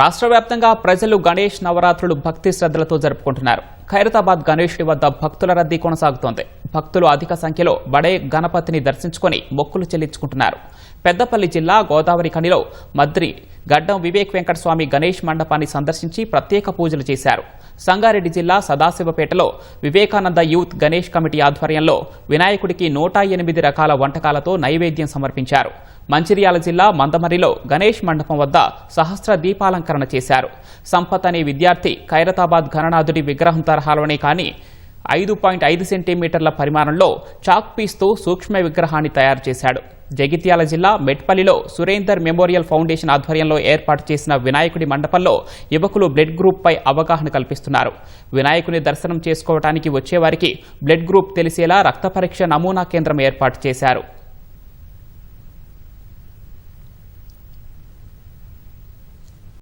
రాష్ట్ర వ్యాప్తంగా ప్రజలు గణేష్ నవరాత్రులు భక్తి శ్రద్ధలతో జరుపుకుంటున్నారు. ఖైరతాబాద్ గణేషుడి వద్ద భక్తుల రద్దీ కొనసాగుతోంది. భక్తులు అధిక సంఖ్యలో బడే గణపతిని దర్శించుకొని మొక్కులు చెల్లించుకుంటున్నారు. పెద్దపల్లి జిల్లా గోదావరి ఖనిలో మద్రి గడ్డం వివేక్ వెంకటస్వామి గణేష్ మండపాన్ని సందర్శించి ప్రత్యేక పూజలు చేశారు. సంగారెడ్డి జిల్లా సదాశివపేటలో వివేకానంద యూత్ గణేష్ కమిటీ ఆధ్వర్యంలో వినాయకుడికి నూట ఎనిమిది రకాల వంటకాలతో నైవేద్యం సమర్పించారు. మంచిర్యాల జిల్లా మందమరిలో గణేష్ మండపం వద్ద సహస్ర దీపాలంకరణ చేశారు. సంపత్ అనే విద్యార్థి ఖైరతాబాద్ గణనాథుడి విగ్రహం తరహాలోనే కానీ ఐదు పాయింట్ ఐదు సెంటీమీటర్ల పరిమాణంలో చాక్ పీస్తో సూక్ష్మ విగ్రహాన్ని తయారు చేశాడు. జగిత్యాల జిల్లా మెట్పల్లిలో సురేందర్ మెమోరియల్ ఫౌండేషన్ ఆధ్వర్యంలో ఏర్పాటు చేసిన వినాయకుడి మండపంలో యువకులు బ్లడ్ గ్రూప్పై అవగాహన కల్పిస్తున్నారు. వినాయకుని దర్శనం చేసుకోవడానికి వచ్చేవారికి బ్లడ్ గ్రూప్ తెలిసేలా రక్త పరీక్ష నమూనా కేంద్రం ఏర్పాటు చేశారు.